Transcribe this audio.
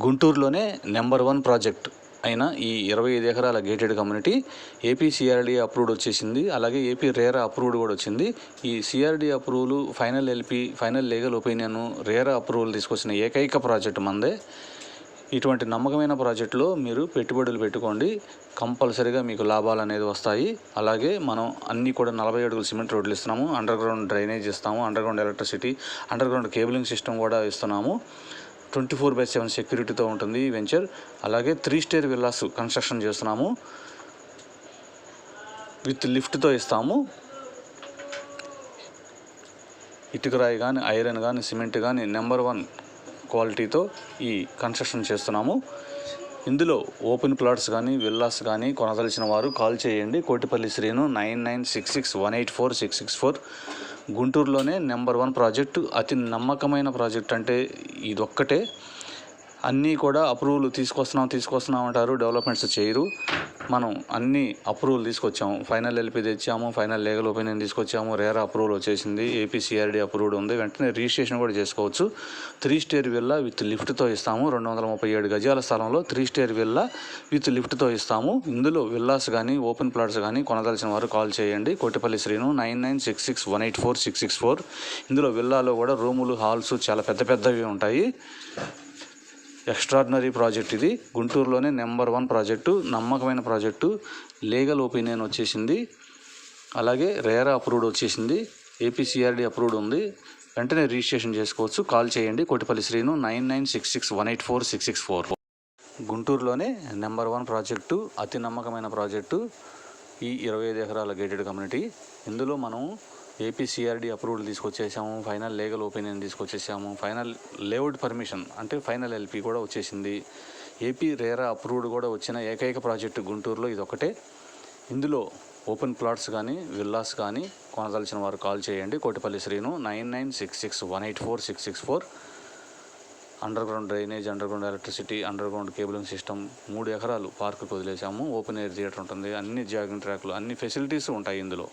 గుంటూరులోనే number one project అయిన ఈ ఇరవై ఐదు ఎకరాల gated community AP CRD approved వచ్చేసింది. అలాగే ఏపీ రేరా అప్రూవ్డ్ కూడా వచ్చింది. ఈ CRD approval final LP final legal opinion RERA approval తీసుకొచ్చిన ఏకైక ప్రాజెక్ట్ మందే. ఇటువంటి నమ్మకమైన ప్రాజెక్టులో మీరు పెట్టుబడులు పెట్టుకోండి. కంపల్సరీగా మీకు లాభాలు అనేది వస్తాయి. అలాగే మనం అన్నీ కూడా నలభై అడుగులు సిమెంట్ రోడ్లు ఇస్తున్నాము. అండర్ గ్రౌండ్ డ్రైనేజ్ ఇస్తాము. Underground electricity underground cabling system కూడా ఇస్తున్నాము. ట్వంటీ ఫోర్ బై సెవెన్ సెక్యూరిటీతో ఉంటుంది ఈ వెంచర్. అలాగే త్రీ స్టేర్ విల్లాస్ కన్స్ట్రక్షన్ చేస్తున్నాము. విత్ లిఫ్ట్తో ఇస్తాము. ఇటుక రాయి కానీ ఐరన్ కానీ సిమెంట్ కానీ నెంబర్ వన్ క్వాలిటీతో ఈ కన్స్ట్రక్షన్ చేస్తున్నాము. ఇందులో ఓపెన్ ప్లాట్స్ కానీ విల్లాస్ కానీ కొనదలిచిన వారు కాల్ చేయండి. Kotipalli Srinu nine nine six six one eight four six six four. గుంటూరులోనే number one project. అతి నమ్మకమైన ప్రాజెక్ట్ అంటే ఇదొక్కటే. అన్నీ కూడా అప్రూవల్ తీసుకొస్తున్నాం తీసుకొస్తున్నాం అంటారు. డెవలప్మెంట్స్ చేయరు. మనం అన్ని అప్రూవల్ తీసుకొచ్చాము. ఫైనల్ ఎల్పి తెచ్చాము. ఫైనల్ లీగల్ ఒపీనియన్ తీసుకొచ్చాము. రేరా అప్రూవల్ వచ్చేసింది. ఏపీసీఆర్డీ అప్రూవ్డ్ ఉంది. వెంటనే రిజిస్ట్రేషన్ కూడా చేసుకోవచ్చు. త్రీ స్టేర్ విల్లా విత్ లిఫ్ట్తో ఇస్తాము. రెండు వందల ముప్పై ఏడు గజాల స్థలంలో త్రీ స్టేర్ విల్లా విత్ లిఫ్ట్తో ఇస్తాము. ఇందులో విల్లాస్ కానీ ఓపెన్ ప్లాట్స్ కానీ కొనదలసిన వారు కాల్ చేయండి. Kottipalli Srinu nine nine six six one eight four six six four ఇందులో విల్లాలో కూడా రూములు హాల్స్ చాలా పెద్ద పెద్దవి ఉంటాయి. ఎక్స్ట్రాడినరీ ప్రాజెక్ట్ ఇది. గుంటూరులోనే నెంబర్ వన్ ప్రాజెక్టు నమ్మకమైన ప్రాజెక్టు. లీగల్ ఒపీనియన్ వచ్చేసింది. అలాగే రేరా అప్రూవ్డ్ వచ్చేసింది. ఏపీసీఆర్డీ అప్రూవ్డ్ ఉంది. వెంటనే రిజిస్ట్రేషన్ చేసుకోవచ్చు. కాల్ చేయండి. Kotipalli Srinu nine nine six six one eight four six six four గుంటూరులోనే number one project అతి నమ్మకమైన ప్రాజెక్టు. ఈ ఇరవై ఐదు ఎకరాల గేటెడ్ కమ్యూనిటీ ఇందులో మనం ఏపీసీఆర్డీ అప్రూవల్ తీసుకొచ్చేసాము ఫైనల్ లీగల్ ఒపీనియన్ తీసుకొచ్చేసాము ఫైనల్ లేఅవుట్ పర్మిషన్ అంటే ఫైనల్ ఎల్పి కూడా వచ్చేసింది. ఏపీ రేరా అప్రూవ్డ్ కూడా వచ్చిన ఏకైక ప్రాజెక్టు గుంటూరులో ఇది ఒకటే ఇందులో ఓపెన్ ప్లాట్స్ కానీ విల్లాస్ కానీ కొనదలిచిన వారు కాల్ చేయండి. Kotipalli Srinu nine nine six six one eight four six six four. Underground drainage underground electricity underground cabling system మూడు ఎకరాలు పార్కుకు వదిలేసాము. ఓపెన్ ఎయిర్ థియేటర్ ఉంటుంది. అన్ని జాగింగ్ ట్రాక్లు అన్ని ఫెసిలిటీస్ ఉంటాయి ఇందులో.